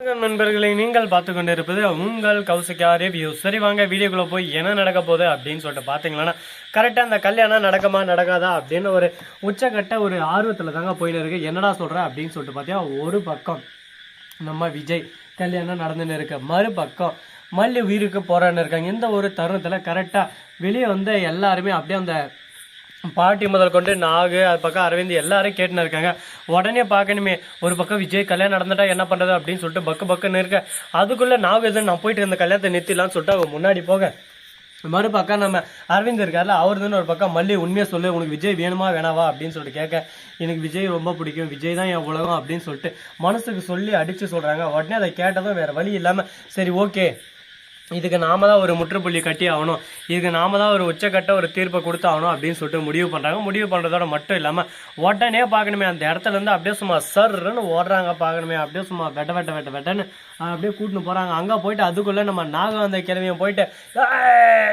நண்பர்களை நீங்கள் பார்த்து கொண்டிருப்பது உங்கள் கௌசிகா ரிவ்யூ சரி வாங்க வீடியோக்குள்ள போய் என்ன நடக்க போகுது அப்படின்னு சொல்லிட்டு பார்த்தீங்களன்னா கரெக்டாக அந்த கல்யாணம் நடக்குமா நடக்காதா அப்படின்னு ஒரு உச்சக்கட்ட ஒரு ஆர்வத்தில் தாங்க போயின்னு இருக்கு என்னடா சொல்கிறேன் அப்படின்னு சொல்லிட்டு பார்த்தீங்கன்னா ஒரு பக்கம் நம்ம விஜய் கல்யாணம் நடந்துன்னு இருக்கு. மறுபக்கம் மல்லி உயிருக்கு போகிறான்னு இருக்காங்க. இந்த ஒரு தருணத்தில் கரெக்டாக வெளியே வந்து எல்லாருமே அப்படியே அந்த பாட்டி முதல் கொண்டு நாகு அது பக்கம் அரவிந்த் எல்லாரும் கேட்டுன்னு இருக்காங்க. உடனே பார்க்கணுமே ஒரு பக்கம் விஜய் கல்யாணம் நடந்துட்டா என்ன பண்றது அப்படின்னு சொல்லிட்டு பக்கு பக்குன்னு இருக்க. அதுக்குள்ள நாகு எதுவும் நான் போயிட்டு இருந்த கல்யாணத்தை நிறுத்திடலாம்னு சொல்லிட்டு அவங்க முன்னாடி போக. மறுபக்கம் நம்ம அரவிந்த் இருக்கார்ல அவர் தானே ஒரு பக்கம் மல்லி உண்மையை சொல்லு உனக்கு விஜய் வேணுமா வேணாவா அப்படின்னு சொல்லிட்டு கேட்க. எனக்கு விஜய் ரொம்ப பிடிக்கும் விஜய் தான் என் உலகம் அப்படின்னு சொல்லிட்டு மனசுக்கு சொல்லி அடித்து சொல்கிறாங்க உடனே அதை கேட்டதும் வேறு வழி இல்லாமல் சரி ஓகே இதுக்கு நாம தான் ஒரு முற்றுப்புள்ளி கட்டி ஆகணும். இதுக்கு நாம தான் ஒரு உச்சக்கட்ட ஒரு தீர்ப்பை கொடுத்தாகணும் அப்படின்னு சொல்லிட்டு முடிவு பண்ணுறாங்க முடிவு பண்ணுறதோட மட்டும் இல்லாமல் உடனே பார்க்கணுமே அந்த இடத்துல இருந்து அப்படியே சும்மா சர்ன்னு ஓடுறாங்க பார்க்கணுமே அப்படியே சும்மா வெட்ட வெட்ட வெட்ட வெட்டன்னு அப்படியே கூட்டின்னு போகிறாங்க அங்கே போயிட்டு அதுக்குள்ளே நம்ம நாகம் அந்த கிழமையும் போயிட்டு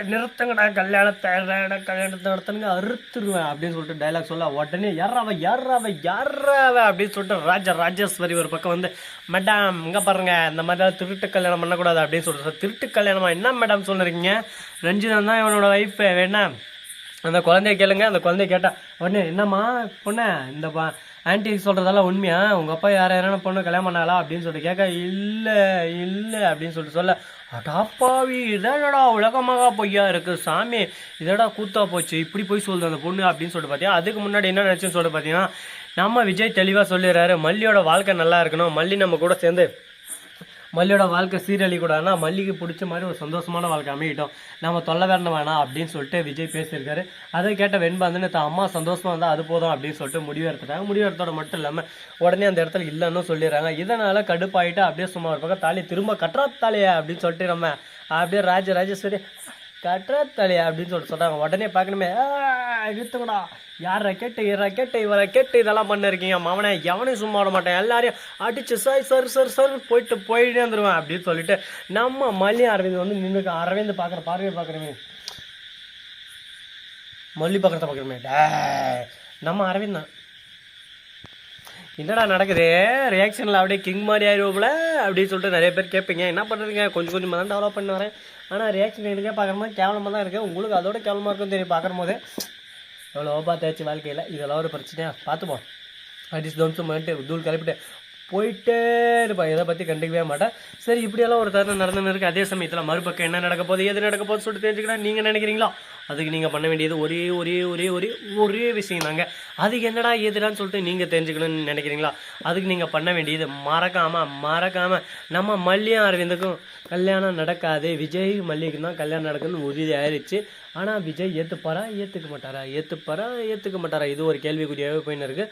நிறுத்துங்கடா கல்யாணத்தை கல்யாணத்தை நடத்துனுங்க அறுத்துருவேன் அப்படின்னு சொல்லிட்டு டைலாக் சொல்ல உடனே யாராவ யாராவ யாராவ அப்படின்னு சொல்லிட்டு ராஜா ராஜேஸ்வரி ஒரு பக்கம் வந்து மேடம் இங்கே பாருங்க இந்த மாதிரி திருட்டு கல்யாணம் பண்ணக்கூடாது அப்படின்னு சொல்லிட்டு திருட்டு கல்யாணமா? என்ன மேடம் சொல்லிருக்கீங்க? ரஞ்சிதன் தான் இவனோட ஒய்ஃப் வேணா. அந்த குழந்தைய கேளுங்க. அந்த குழந்தைய கேட்டா உடனே என்னம்மா? பொண்ணு இந்த பா ஆன்ட்டி சொல்றதெல்லாம் உண்மையா? உங்க அப்பா யார யாரான பொண்ணு கல்யாணம் பண்ணாளா? அப்படின்னு சொல்லிட்டு கேட்க இல்லை இல்ல அப்படின்னு சொல்லிட்டு சொல்ல அடாப்பாவி இதடா உலகமாக பொய்யா இருக்கு சாமி. இதடா கூத்தா போச்சு. இப்படி போய் சொல்லுது அந்த பொண்ணு அப்படின்னு சொல்லிட்டு பார்த்தீங்கன்னா அதுக்கு முன்னாடி என்ன நினச்சுன்னு சொல்லிட்டு பார்த்தீங்கன்னா நம்ம விஜய் தெளிவாக சொல்லிடுறாரு மல்லியோட வாழ்க்கை நல்லா இருக்கணும். மல்லி நம்ம கூட சேர்ந்து மல்லியோட வாழ்க்கை சீரழி மல்லிக்கு பிடிச்ச மாதிரி ஒரு சந்தோஷமான வாழ்க்கை அமையிட்டோம். நம்ம தொல்லை வேண வேணாம் அப்படின்னு சொல்லிட்டு விஜய் பேசியிருக்காரு. அதை கேட்ட வெண்பாந்துன்னு தான் அம்மா சந்தோஷமாக இருந்தால் அது போதும் அப்படின்னு சொல்லிட்டு முடிவு எடுத்துட்டாங்க. முடிவு எடுத்தோட மட்டும் இல்லாமல் உடனே அந்த இடத்துல இல்லைன்னு சொல்லிடுறாங்க. இதனால் கடுப்பாயிட்டு அப்படியே சும்மா ஒரு பக்கம் தாலி திரும்ப கட்டுறா தாலியா அப்படின்னு சொல்லிட்டு நம்ம அப்படியே ராஜ ராஜேஸ்வரி கட்டுறா அப்படின்னு சொல்லிட்டு சொன்னாங்க. உடனே பார்க்கணுமே. இழுத்துக்கடா. யார் ரக்கெட்டு ரக்கெட்டு இவ ரக்கெட்டு இதெல்லாம் பண்ணிருக்கீங்க. மாமனே எவனையும் சும்மா விட மாட்டேன். எல்லாரையும் அடிச்சு சார் சர் சர் சர் போயிட்டு போயிட்டே வந்துருவேன் அப்படின்னு சொல்லிட்டு நம்ம மல்லி அரவிந்த் வந்து நின்று அரவிந்த் பார்க்குற பார்வையை பார்க்குறமே. மல்லி பார்க்குறத பார்க்குறமே. நம்ம அரவிந்த் தான். என்னடா நடக்குது? ரியாக்ஷனில் அப்படியே கிங் மாதிரி ஆயிடுவோம்ல அப்படின்னு சொல்லிட்டு நிறைய பேர் கேட்பீங்க. என்ன பண்ணுறதுங்க கொஞ்சம் கொஞ்சமாக தான் டெவலப் பண்ணி வரேன். ஆனால் ரியாக்ஷன் எனக்கே மாதிரி கேவலமாக தான் இருக்குது உங்களுக்கு அதோட கேவலமாக இருக்கும் தெரியும் பார்க்கும்போது. எவ்வளோ பார்த்தாச்சு வாழ்க்கையில். இதெல்லாம் ஒரு பிரச்சனையா? பார்த்துப்போம். அடிச்சு தோம்சம் பண்ணிட்டு தூள் கிளப்பிட்டு போயிட்டே இருப்பான். இதை பற்றி கண்டுக்கவே மாட்டேன். சரி இப்படியெல்லாம் ஒரு தருணம் நடந்துன்னு இருக்குது அதே சமயத்தில் மறுபக்கம் என்ன நடக்க போகுது? எது நடக்க போகுது சொல்லிட்டு தெரிஞ்சுக்கணும் நீங்கள் நினைக்கிறீங்களா? அதுக்கு நீங்கள் பண்ண வேண்டியது ஒரே ஒரே ஒரே ஒரே ஒரே விஷயம் தாங்க அதுக்கு என்னடா ஏதுடான்னு சொல்லிட்டு நீங்கள் தெரிஞ்சுக்கணும்னு நினைக்கிறீங்களா? அதுக்கு நீங்கள் பண்ண வேண்டியது மறக்காமல் மறக்காமல் நம்ம மல்லியும் அரவிந்துக்கும் கல்யாணம் நடக்காது. விஜய் மல்லிக்கு தான் கல்யாணம் நடக்குன்னு உறுதி ஆயிடுச்சு ஆனால் விஜய் ஏற்றுப்பாரா ஏற்றுக்க மாட்டாரா? ஏற்றுப்பாரா ஏற்றுக்க மாட்டாரா? இது ஒரு கேள்விக்குறியாகவே போயின்னு இருக்குது